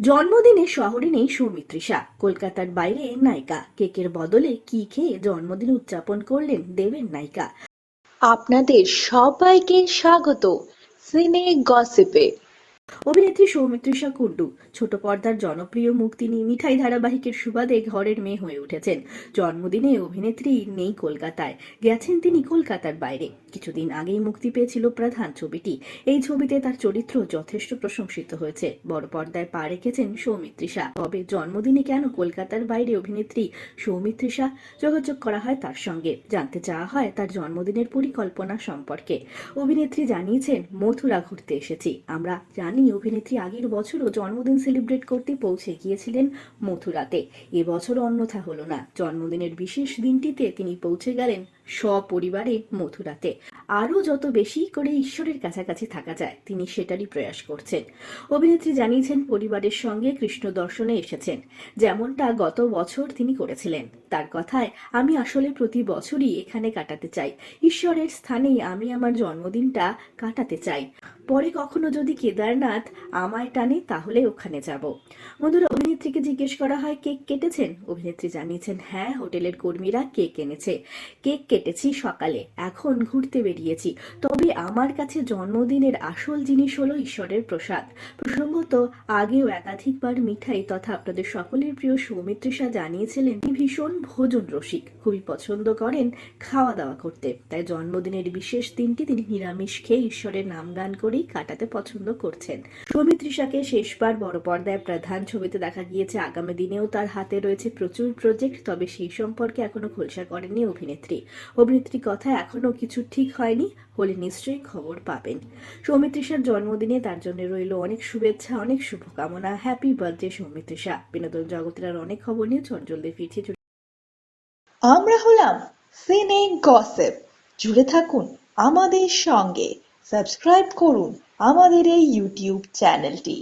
জন্মদিনে শহরে নেই সুমিত্রিষা কলকাতার বাইরে নায়িকা। কেকের বদলে কি খেয়ে জন্মদিন উদযাপন করলেন দেবের নায়িকা? আপনাদের সবাইকে স্বাগত। সিনে গসিপে। অভিনেত্রী সৌমিত্রিষা কুণ্ডু, ছোট পর্দার জনপ্রিয় মুক্তিনি মিঠাই ধারাবাহিকের সুবাদে ঘরের মেয়ে হয়ে উঠেছেন। জন্মদিনে অভিনেত্রী নেই কলকাতায়, গেছেন তিনি কলকাতার বাইরে। কিছুদিন আগেই মুক্তি পেয়েছিল প্রধান ছবিটি। এই ছবিতে তার চরিত্র যথেষ্ট প্রশংসিত হয়েছে। বড় পর্দায় পা রেখেছেন সৌমিত্রিষা। তবে জন্মদিনে কেন কলকাতার বাইরে অভিনেত্রী সৌমিত্রিষা? যোগাযোগ করা হয় তার সঙ্গে। জানতে চাওয়া হয় তার জন্মদিনের পরিকল্পনা সম্পর্কে। অভিনেত্রী জানিয়েছেন, মথুরা ঘুরতে এসেছি। আমরা জানি অভিনেত্রী আগের বছরও জন্মদিন সেলিব্রেট করতে পৌঁছে গিয়েছিলেন মথুরাতে। এবছর অন্যথা হলো না। জন্মদিনের বিশেষ দিনটিতে তিনি পৌঁছে গেলেন সপরিবারে মথুরাতে। আরও যত বেশি করে ঈশ্বরের কাছাকাছি থাকা যায়, তিনি সেটারই প্রয়াস করছেন। অভিনেত্রী জানিয়েছেন, পরিবারের সঙ্গে কৃষ্ণ দর্শনে এসেছেন। যেমনটা গত বছর তিনি করেছিলেন। তার কথায়, আমি আসলে প্রতি বছরই এখানে কাটাতে চাই। ঈশ্বরের স্থানেই আমি আমার জন্মদিনটা কাটাতে চাই। পরে কখনো যদি কেদারনাথ আমায় টানে, তাহলে ওখানে যাব। বন্ধুরা, অভিনেত্রীকে জিজ্ঞেস করা হয়, কেক কেটেছেন? অভিনেত্রী জানিয়েছেন হ্যাঁ হোটেলের কর্মীরা কেক এনেছে। কেক কেটেছি সকালে, এখন ঘুরতে বেরিয়েছি। তবে আমার কাছে জন্মদিনের আসল জিনিস হলো ঈশ্বরের প্রসাদ। প্রসঙ্গত, আগেও একাধিকবার মিঠাই তথা আপনাদের সকলের প্রিয় সৌমিত্রিষা জানিয়েছিলেন, তিনি ভীষণ ভোজন রসিক, খুবই পছন্দ করেন খাওয়া দাওয়া করতে। তাই জন্মদিনের বিশেষ দিনটি তিনি নিরামিষ খেয়ে ঈশ্বরের নাম গান করেই কাটাতে পছন্দ করছেন। সৌমিত্রিষাকে শেষবার বড় পর্দায় প্রধান ছবিতে দেখা গিয়েছে। আগামী দিনেও তার হাতে রয়েছে প্রচুর প্রজেক্ট, তবে সেই সম্পর্কে এখনও খোলসা করেননি অভিনেত্রী। অভিনেত্রী কথা এখনও কিছু ঠিক হয়নি হলে নিশ্চয়ই খবর পাবেন। সৌমিত্রিষার জন্মদিনে তার জন্য রইল অনেক শুভেচ্ছা, অনেক শুভকামনা। হ্যাপি বার্থডে সৌমিত্রিষা বিনোদন জগতের আর অনেক খবর নিয়ে চঞ্চলদের ফিরছে আমরা হলাম সিনে গসেপ। জুড়ে থাকুন আমাদের সঙ্গে। সাবস্ক্রাইব করুন আমাদের এই ইউটিউব চ্যানেলটি